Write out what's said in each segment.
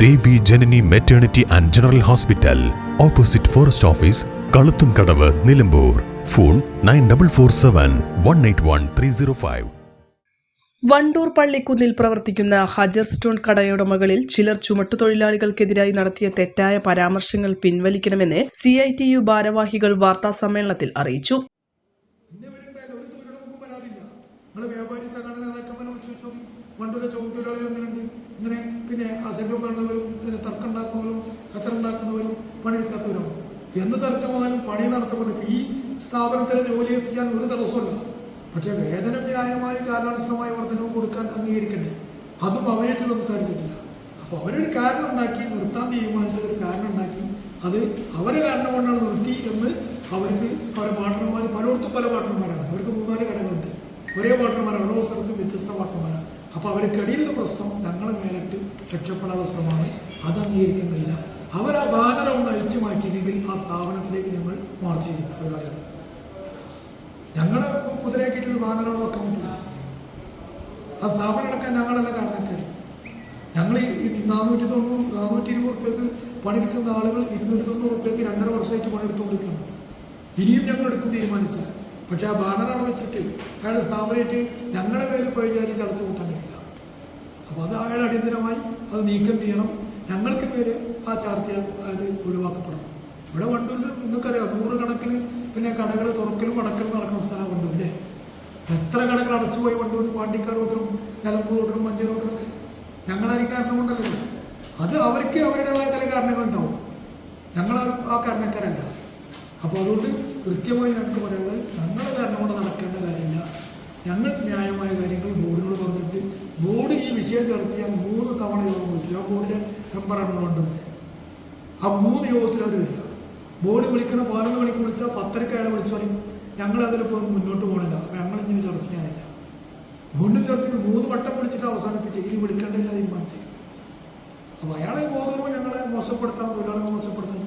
Devi Janani maternity and general hospital opposite forest office Kaluthum Kadavu Nilambur. Phone nine double four seven one eight one three zero five Wandoor പള്ളിക്കുന്നിൽ പ്രവർത്തിക്കുന്ന Hajar stone കടയുടമകളിൽ ചിലർ ചുമട്ടുതൊഴിലാളികൾക്കെതിരായി നടത്തിയ തെറ്റായ പരാമർശങ്ങൾ പിൻവലിക്കണമെന്ന് C I T U ഭാരവാഹികൾ വാർത്താസമ്മേളനത്തിൽ അറിയിച്ചു. ചുമട്ടുതൊഴിലാളികൾ എങ്ങനെയുണ്ട് ഇങ്ങനെ പിന്നെ അസംഖ്യം കാണുന്നവരും പിന്നെ തർക്കം ഉണ്ടാക്കുന്നവരും കച്ചറ ഉണ്ടാക്കുന്നവരും പണിയെടുക്കാത്തവരും. എന്ത് തർക്കമായാലും പണി നടത്തപ്പെടും ഈ സ്ഥാപനത്തിലെ ജോലി ചെയ്യാൻ ഒരു തടസ്സമില്ല പക്ഷേ വേതന ന്യായമായ കാലാനുസൃതമായ വർധനവും കൊടുക്കാൻ അംഗീകരിക്കണ്ടേ? അതും അവരായിട്ട് സംസാരിച്ചിട്ടില്ല. അപ്പോൾ അവരൊരു കാരണം ഉണ്ടാക്കി നിർത്താൻ തീരുമാനിച്ച ഒരു കാരണം ഉണ്ടാക്കി അത് അവരെ കാരണം കൊണ്ടാണ് നിർത്തി എന്ന് അവർക്ക് പല പാട്ടർമാർ പലയിടത്തും പല പാട്ടർമാരാണ് അവർക്ക് മൂന്നാൽ കടകളുണ്ട്. ഒരേ പാട്ടർമാരാണ് ഓരോ സ്ഥലത്തും വ്യത്യസ്ത പാർട്ട്ണർമാരാണ് അപ്പോൾ അവർക്കിടയിലുള്ള പ്രശ്നം ഞങ്ങളെ നേരിട്ട് രക്ഷപ്പെടാനുള്ള ശ്രമമാണ്. അത് അംഗീകരിക്കുന്നില്ല. അവർ ആ ബാനർ ഒന്ന് അഴിച്ചു മാറ്റിയില്ലെങ്കിൽ ആ സ്ഥാപനത്തിലേക്ക് ഞങ്ങൾ മാർച്ച് ചെയ്യും. തൊഴിലാളികൾ ഞങ്ങളെ കുതിരയാക്കിയിട്ടൊരു ബാനറുകൾ പറ്റില്ല ആ സ്ഥാപനം അടക്കാൻ ഞങ്ങളല്ല കാരണക്കാർ ഞങ്ങൾ ഈ നാനൂറ്റി തൊണ്ണൂറ് നാനൂറ്റി ഇരുപത് റുപ്യക്ക് പണിയെടുക്കുന്ന ആളുകൾ ഇരുന്നൂറ്റി തൊണ്ണൂറ് റുപ്യക്ക് രണ്ടര വർഷമായിട്ട് പണിയെടുത്തുകൊണ്ടിരിക്കുന്നു ഇനിയും ഞങ്ങൾ എടുക്കും തീരുമാനിച്ചാൽ. പക്ഷേ ആ ബാനറാണ് വെച്ചിട്ട് അയാൾ സ്ഥാപനമായിട്ട് ഞങ്ങളുടെ പേര് പഴിചാരി ചടച്ചു കൂട്ടാൻ കഴിയില്ല. അപ്പോൾ അത് അയാൾ അടിയന്തരമായി അത് നീക്കം ചെയ്യണം. ഞങ്ങൾക്ക് പേര് ആ ചാർത്തി അത് ഒഴിവാക്കപ്പെടണം. ഇവിടെ വണ്ടൂരിൽ നിങ്ങൾക്കറിയാം നൂറുകണക്കിന് പിന്നെ കടകൾ തുറക്കലും അടക്കലും നടക്കുന്ന സ്ഥലം വണ്ടൂരില്ലേ എത്ര കടകൾ അടച്ചുപോയി വണ്ടൂർ പാണ്ടിക്കാർ റോട്ടിലും നിലമ്പൂർ റോട്ടിലും മഞ്ചേരി റോട്ടിലൊക്കെ ഞങ്ങളാരും കാരണം കൊണ്ടല്ലോ? അത് അവർക്ക് അവരുടേതായ ചില കാരണങ്ങളുണ്ടാവും. ഞങ്ങൾ ആ കാരണക്കാരല്ല. അപ്പോൾ അതുകൊണ്ട് കൃത്യമായി ഞങ്ങൾക്ക് പറയുന്നത് ഞങ്ങളുടെ കാരണം കൊണ്ട് നടക്കേണ്ട കാര്യമില്ല. ഞങ്ങൾ ന്യായമായ കാര്യങ്ങൾ ബോർഡിനോട് പറഞ്ഞിട്ട് ബോർഡ് ഈ വിഷയം ചർച്ച ചെയ്യാൻ മൂന്ന് തവണ യോഗം വിളിച്ചു. ആ ബോർഡിലെ മെമ്പറാണ് കൊണ്ടുവന്നത് ആ മൂന്ന് യോഗത്തിൽ അവർ വരില്ല ബോർഡ് വിളിക്കണ പതിനൊന്ന് മണിക്ക് വിളിച്ചാൽ പത്തരക്ക് അയാൾ പറയും ഞങ്ങൾ അതിലിപ്പോൾ മുന്നോട്ട് പോകണില്ല അപ്പം ഞങ്ങൾ ഇനി ചർച്ച ചെയ്യാനില്ല. വീണ്ടും ചർച്ച മൂന്ന് വട്ടം വിളിച്ചിട്ട് അവസാനിപ്പിച്ച് ഇനി വിളിക്കേണ്ടില്ല തീരുമാനിച്ചു. അപ്പോൾ അയാളെ ബോധപൂർവം ഞങ്ങളെ മോശപ്പെടുത്താൻ തൊഴിലാളികളെ മോശപ്പെടുത്താൻ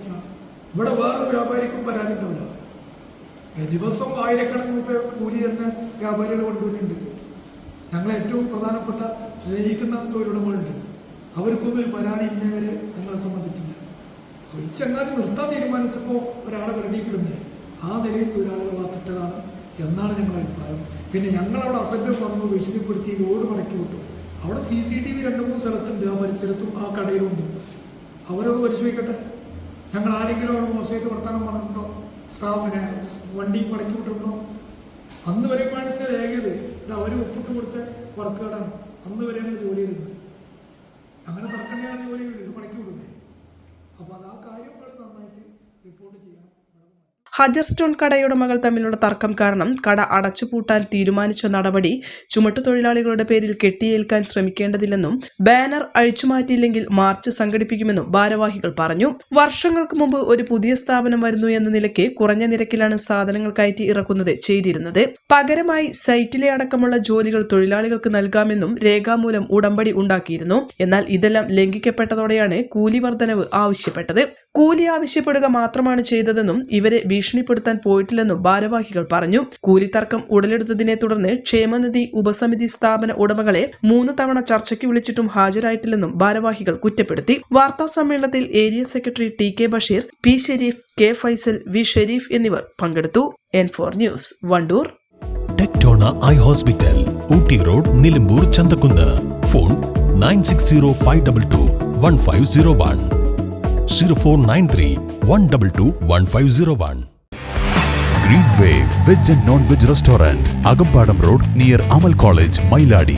ഇവിടെ വേറൊരു വ്യാപാരിക്കും പരാതി ഉണ്ടാവില്ല ഏ, ദിവസം ആയിരക്കണക്കിന് രൂപ കൂലി തന്നെ വ്യാപാരികൾ കൊണ്ടുവരുന്നുണ്ട്. ഞങ്ങൾ ഏറ്റവും പ്രധാനപ്പെട്ട സ്നേഹിക്കുന്ന തൊഴിലുടമകളുണ്ട്. അവർക്കൊന്നും ഒരു പരാതി ഇല്ലവരെ ഞങ്ങളെ സംബന്ധിച്ചില്ല. അപ്പോൾ നിർത്താൻ തീരുമാനിച്ചപ്പോൾ ഒരാളെ വെറുതെ ആ നിലയിൽ തൊഴിലാളികൾ വാത്തിട്ടതാണ് എന്നാണ് ഞങ്ങളുടെ അഭിപ്രായം. പിന്നെ ഞങ്ങളവിടെ അസഭ്യം പറഞ്ഞു ഭീഷണിപ്പെടുത്തി റോഡ് മടക്കി വിട്ടു. അവിടെ സി സി ടി വി രണ്ട് മൂന്ന് സ്ഥലത്തുണ്ട് ആ പരിസരത്തും ആ കടയിലുണ്ട് അവരത് പരിശോധിക്കട്ടെ? ഞങ്ങൾ ആരെങ്കിലും അവിടെ മോശമായിട്ട് വർത്തമാനം പറഞ്ഞിട്ടുണ്ടോ? സ്ഥാപന വണ്ടി മടക്കി വിട്ടിട്ടുണ്ടോ അന്ന് വരെ കാണിച്ച രേഖയത് ഇത് അവർ ഒപ്പിട്ട് കൊടുത്ത വർക്കുകളാണ്. അന്ന് വരെയാണ് ജോലി ചെയ്തത് അങ്ങനെ തർക്കണ്ടാണ് ജോലി ചെയ്തത് മടക്കി വിടുന്നത് അപ്പോൾ അത് ആ കാര്യങ്ങൾ നന്നായിട്ട് റിപ്പോർട്ട് ചെയ്യണം. ഹജർ സ്റ്റോൺ കടയുടമകൾ തമ്മിലുള്ള തർക്കം കാരണം കട അടച്ചുപൂട്ടാൻ തീരുമാനിച്ച നടപടി ചുമട്ടുതൊഴിലാളികളുടെ പേരിൽ കെട്ടിയേൽക്കാൻ ശ്രമിക്കേണ്ടതില്ലെന്നും ബാനർ അഴിച്ചുമാറ്റിയില്ലെങ്കിൽ മാർച്ച് സംഘടിപ്പിക്കുമെന്നും ഭാരവാഹികൾ പറഞ്ഞു. വർഷങ്ങൾക്ക് മുമ്പ് ഒരു പുതിയ സ്ഥാപനം വരുന്നു എന്ന നിലയ്ക്ക് കുറഞ്ഞ നിരക്കിലാണ് സാധനങ്ങൾ കയറ്റി ഇറക്കുന്നത് ചെയ്തിരുന്നത്. പകരമായി സൈറ്റിലെ അടക്കമുള്ള ജോലികൾ തൊഴിലാളികൾക്ക് നൽകാമെന്നും രേഖാമൂലം ഉടമ്പടി ഉണ്ടാക്കിയിരുന്നു. എന്നാൽ ഇതെല്ലാം ലംഘിക്കപ്പെട്ടതോടെയാണ് കൂലി വർധനവ് ആവശ്യപ്പെട്ടത്. കൂലി ആവശ്യപ്പെടുക മാത്രമാണ് ചെയ്തതെന്നും ഇവരെ ഭീഷണിപ്പെടുത്താൻ പോയിട്ടില്ലെന്നും ഭാരവാഹികൾ പറഞ്ഞു. കൂലി തർക്കം ഉടലെടുത്തതിനെ തുടർന്ന് ക്ഷേമനിധി ഉപസമിതി സ്ഥാപന ഉടമകളെ മൂന്ന് തവണ ചർച്ചയ്ക്ക് വിളിച്ചിട്ടും ഹാജരായിട്ടില്ലെന്നും ഭാരവാഹികൾ കുറ്റപ്പെടുത്തി. വാർത്താ സമ്മേളനത്തിൽ area secretary T K Basheer P Shareef K Faisal V Shareef എന്നിവർ പങ്കെടുത്തു. N four news Wandoor. Tectona eye hospital Ooty road Nilambur Chanthakkunnu. Phone nine six zero five double two one five zero one. Zero four nine three one double two one five zero one green way veg and non veg restaurant Akampadam road near Amal college Mailadi